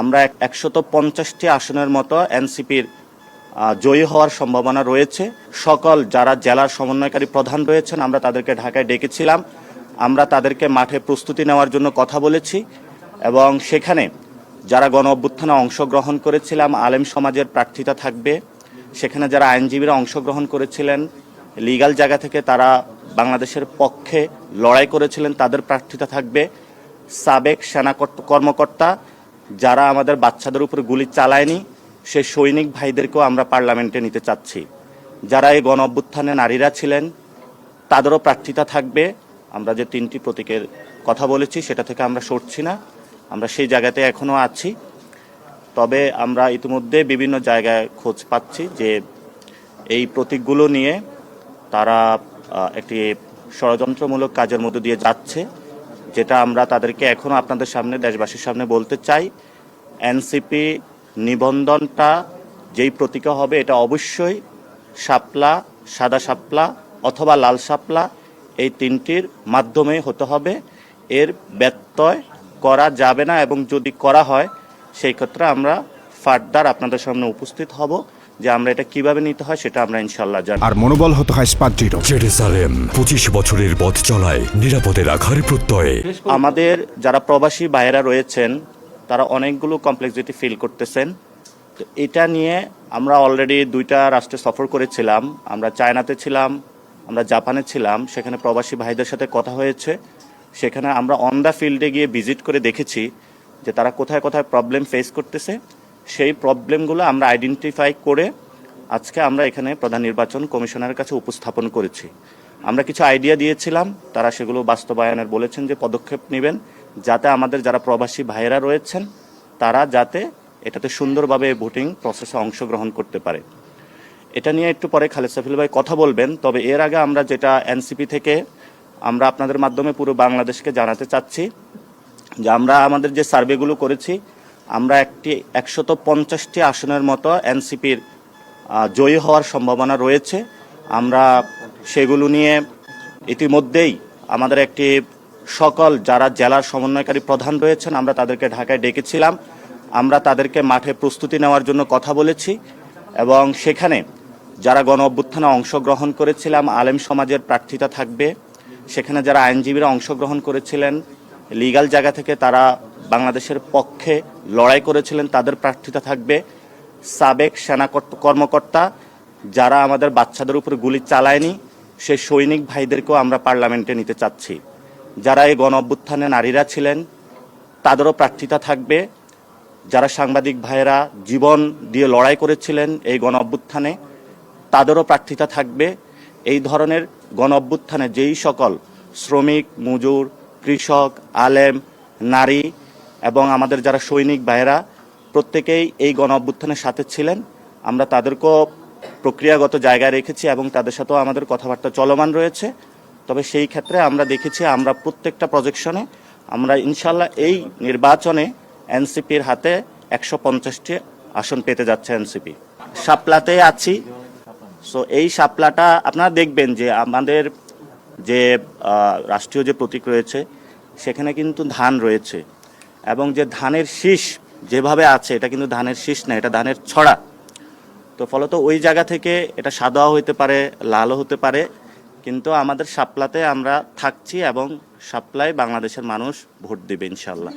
আমরা একশত পঞ্চাশটি আসনের মতো এনসিপির জয়ী হওয়ার সম্ভাবনা রয়েছে। সকল যারা জেলার সমন্বয়কারী প্রধান রয়েছেন, আমরা তাদেরকে ঢাকায় ডেকেছিলাম। আমরা তাদেরকে মাঠে প্রস্তুতি নেওয়ার জন্য কথা বলেছি এবং সেখানে যারা গণ অভ্যুত্থানে অংশগ্রহণ করেছিলাম, আলেম সমাজের প্রার্থিতা থাকবে। সেখানে যারা আইনজীবীরা অংশগ্রহণ করেছিলেন লিগাল জায়গা থেকে তারা বাংলাদেশের পক্ষে লড়াই করেছিলেন, তাদের প্রার্থিতা থাকবে। সাবেক সেনা কর্মকর্তা যারা আমাদের বাচ্চাদের উপর গুলি চালায়নি, সে সৈনিক ভাইদেরকেও আমরা পার্লামেন্টে নিতে চাচ্ছি। যারা এই গণ অভ্যুত্থানে নারীরা ছিলেন, তাদেরও প্রার্থিতা থাকবে। আমরা যে তিনটি প্রতীকের কথা বলেছি, সেটা থেকে আমরা সরছি না। আমরা সেই জায়গাতে এখনও আছি। তবে আমরা ইতিমধ্যে বিভিন্ন জায়গায় খোঁজ পাচ্ছি যে এই প্রতীকগুলো নিয়ে তারা একটি ষড়যন্ত্রমূলক কাজের মধ্য দিয়ে যাচ্ছে। যেটা আমরা তাদেরকে এখনও আপনাদের সামনে, দেশবাসীর সামনে বলতে চাই, এনসিপি নিবন্ধনটা যেই প্রতীকে হবে এটা অবশ্যই শাপলা, সাদা শাপলা অথবা লাল শাপলা এই তিনটির মাধ্যমে হতে হবে। এর ব্যত্যয় করা যাবে না এবং যদি করা হয়, সেই ক্ষেত্রে আমরা ফার্দার আপনাদের সামনে উপস্থিত হব। যে আমরা এটা কীভাবে নিতে হয় সেটা আমরা ইনশাল্লাহ জানি। আর মনোবল হতে হয় স্পাত দৃঢ় জেরুসালেম পঁচিশ বছরের পথ চলায় নিরাপদে রাখার প্রত্যয়ে। আমাদের যারা প্রবাসী ভাইয়েরা রয়েছেন তারা অনেকগুলো কমপ্লেক্সিটি ফিল করতেছেন। তো এটা নিয়ে আমরা অলরেডি দুইটা রাষ্ট্রে সফর করেছিলাম। আমরা চায়নাতে ছিলাম আমরা জাপানে ছিলাম সেখানে প্রবাসী ভাইদের সাথে কথা হয়েছে। সেখানে আমরা অন দ্য ফিল্ডে গিয়ে ভিজিট করে দেখেছি যে তারা কোথায় কোথায় প্রবলেম ফেস করতেছে। সেই প্রবলেমগুলো আমরা আইডেন্টিফাই করে আজকে আমরা এখানে প্রধান নির্বাচন কমিশনারের কাছে উপস্থাপন করেছি। আমরা কিছু আইডিয়া দিয়েছিলাম, তারা সেগুলো বাস্তবায়নের বলেছেন যে পদক্ষেপ নেবেন, যাতে আমাদের যারা প্রবাসী ভাইয়েরা রয়েছেন, তারা যাতে এটাতে সুন্দরভাবে ভোটিং প্রসেসে অংশগ্রহণ করতে পারে। এটা নিয়ে একটু পরে খালেদ সাফিল ভাই কথা বলবেন, তবে এর আগে আমরা যেটা এনসিপি থেকে আমরা আপনাদের মাধ্যমে পুরো বাংলাদেশকে জানাতে চাচ্ছি যে আমরা আমাদের যে সার্ভেগুলো করেছি আমরা একটি একশত পঞ্চাশটি আসনের মতো এনসিপির জয়ী হওয়ার সম্ভাবনা রয়েছে। আমরা সেগুলো নিয়ে ইতিমধ্যেই আমাদের একটি সকল যারা জেলার সমন্বয়কারী প্রধান রয়েছেন, আমরা তাদেরকে ঢাকায় ডেকেছিলাম। আমরা তাদেরকে মাঠে প্রস্তুতি নেওয়ার জন্য কথা বলেছি এবং সেখানে যারা গণ অভ্যুত্থানে অংশগ্রহণ করেছিলাম, আলেম সমাজের প্রার্থিতা থাকবে। সেখানে যারা আইনজীবীরা অংশগ্রহণ করেছিলেন, লিগাল জায়গা থেকে তারা বাংলাদেশের পক্ষে লড়াই করেছিলেন, তাদের প্রার্থিতা থাকবে সাবেক সেনা কর্মকর্তা যারা আমাদের বাচ্চাদের উপর গুলি চালায়নি, সেই সৈনিক ভাইদেরকেও আমরা পার্লামেন্টে নিতে চাচ্ছি। যারা এই গণ অভ্যুত্থানে নারীরা ছিলেন, তাদেরও প্রার্থিতা থাকবে। যারা সাংবাদিক ভাইয়েরা জীবন দিয়ে লড়াই করেছিলেন এই গণ অভ্যুত্থানে তাদেরও প্রার্থিতা থাকবে। এই ধরনের গণ অভ্যুত্থানে যেই সকল শ্রমিক, মজুর, কৃষক, আলেম, নারী এবং আমাদের যারা সৈনিক ভাইয়েরা, প্রত্যেকেই এই গণ অভ্যুত্থানের সাথে ছিলেন। আমরা তাদেরকেও প্রক্রিয়াগত জায়গায় রেখেছি এবং তাদের সাথেও আমাদের কথাবার্তা চলমান রয়েছে। তবে সেই ক্ষেত্রে আমরা দেখেছি, আমরা প্রত্যেকটা প্রজেকশনে আমরা ইনশাল্লাহ এই নির্বাচনে এনসিপির হাতে একশো পঞ্চাশটি আসন পেতে যাচ্ছে এনসিপি। সাপলাতে আছি। সো এই সাপলাটা আপনারা দেখবেন যে আমাদের যে রাষ্ট্রীয় যে প্রতীক রয়েছে, সেখানে কিন্তু ধান রয়েছে। এবং যে ধানের শীষ যেভাবে আছে, এটা কিন্তু ধানের শীষ না, এটা ধানের ছড়া। তো ফলত ওই জায়গা থেকে এটা সাদাও হইতে পারে, লালও হতে পারে, কিন্তু আমাদের সাপলাতে আমরা থাকছি এবং সাপ্লাই বাংলাদেশের মানুষ ভোট দেবে ইনশাল্লাহ